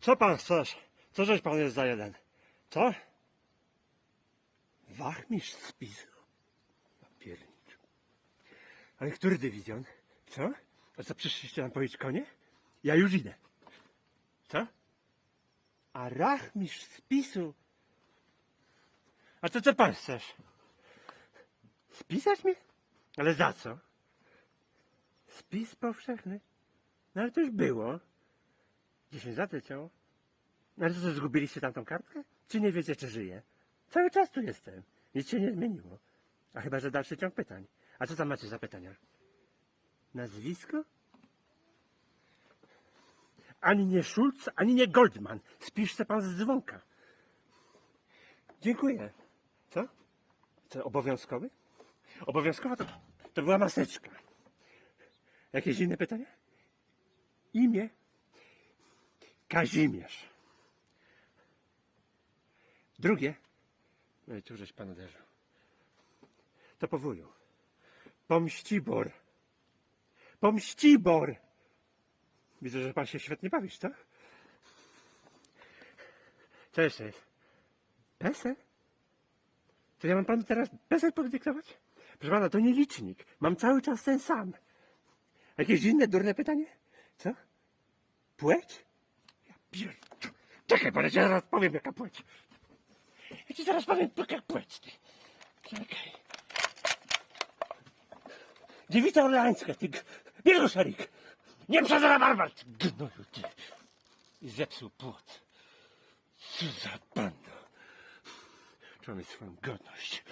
Co pan chcesz? Co żeś pan jest za jeden? Co? Wachmistrz spisu. Papierniczu. Ale który dywizjon? Co? A co, przyszliście nam powiedzieć konie? Ja już idę. Co? A rachmistrz spisu? A to co pan chcesz? Spisać mnie? Ale za co? Spis powszechny? No ale to już było. 10 lat leciało. Ale co, zgubiliście tamtą kartkę? Czy nie wiecie, czy żyję? Cały czas tu jestem. Nic się nie zmieniło. A chyba, że dalszy ciąg pytań. A co tam macie za pytania? Nazwisko? Ani nie Schulz, ani nie Goldman. Spiszcie pan z dzwonka. Dziękuję. Co? Co, obowiązkowy? Obowiązkowa to, to była maseczka. Jakieś inne pytania? Imię? Kazimierz. Drugie? No i tu żeś pan uderzył. To po wuju. Pomścibor. Pomścibor! Widzę, że pan się świetnie bawisz, co? Co jeszcze jest? PESEL? To ja mam panu teraz PESEL podyktować? Proszę pana, to nie licznik. Mam cały czas ten sam. Jakieś inne durne pytanie? Co? Płeć? Pier... Czekaj, pan, ja zaraz powiem, jaka płeć. Ja ci zaraz powiem, jaka płeć. Ty. Czekaj. Dziewica orleańska, ty... Bieluszarik! Nie przez rabarbar, ty gnoju, ty. I zepsuł płot. Co za banda. Mieć swoją godność.